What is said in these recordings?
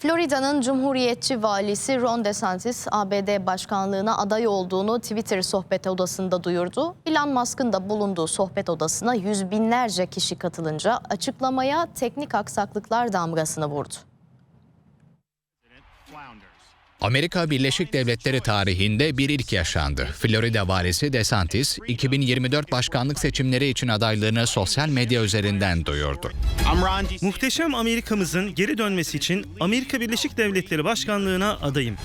Florida'nın Cumhuriyetçi valisi Ron DeSantis, ABD başkanlığına aday olduğunu Twitter sohbet odasında duyurdu. Elon Musk'ın da bulunduğu sohbet odasına yüz binlerce kişi katılınca açıklamaya teknik aksaklıklar damgasını vurdu. Amerika Birleşik Devletleri tarihinde bir ilk yaşandı. Florida valisi DeSantis, 2024 başkanlık seçimleri için adaylığını sosyal medya üzerinden duyurdu. Muhteşem Amerika'mızın geri dönmesi için Amerika Birleşik Devletleri Başkanlığına adayım.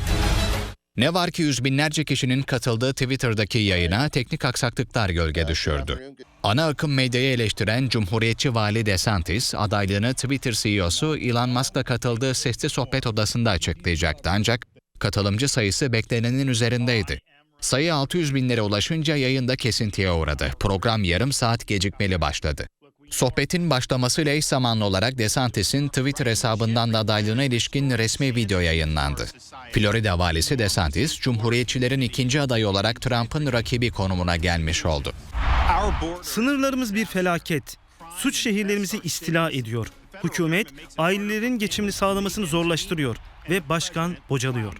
Ne var ki yüz binlerce kişinin katıldığı Twitter'daki yayına teknik aksaklıklar gölge düşürdü. Ana akım medyayı eleştiren Cumhuriyetçi Vali DeSantis, adaylığını Twitter CEO'su Elon Musk'la katıldığı sesli sohbet odasında açıklayacaktı ancak katılımcı sayısı beklenenin üzerindeydi. Sayı 600 binlere ulaşınca yayında kesintiye uğradı. Program yarım saat gecikmeli başladı. Sohbetin başlamasıyla eş zamanlı olarak DeSantis'in Twitter hesabından da adaylığına ilişkin resmi video yayınlandı. Florida valisi DeSantis, Cumhuriyetçilerin ikinci adayı olarak Trump'ın rakibi konumuna gelmiş oldu. Sınırlarımız bir felaket. Suç şehirlerimizi istila ediyor. Hükümet ailelerin geçimini sağlamasını zorlaştırıyor ve başkan bocalıyor.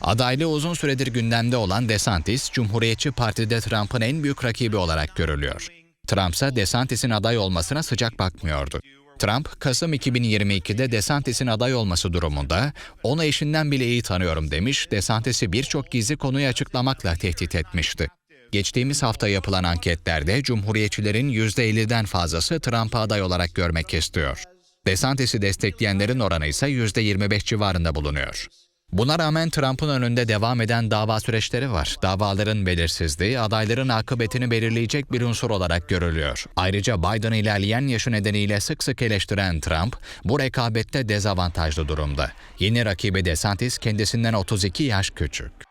Adaylığı uzun süredir gündemde olan DeSantis, Cumhuriyetçi Parti'de Trump'ın en büyük rakibi olarak görülüyor. Trump ise DeSantis'in aday olmasına sıcak bakmıyordu. Trump, Kasım 2022'de DeSantis'in aday olması durumunda onu eşinden bile iyi tanıyorum demiş, DeSantis'i birçok gizli konuyu açıklamakla tehdit etmişti. Geçtiğimiz hafta yapılan anketlerde Cumhuriyetçilerin %50'den fazlası Trump'ı aday olarak görmek istiyor. DeSantis'i destekleyenlerin oranı ise %25 civarında bulunuyor. Buna rağmen Trump'ın önünde devam eden dava süreçleri var. Davaların belirsizliği adayların akıbetini belirleyecek bir unsur olarak görülüyor. Ayrıca Biden ilerleyen yaşı nedeniyle sık sık eleştiren Trump, bu rekabette dezavantajlı durumda. Yeni rakibi DeSantis kendisinden 32 yaş küçük.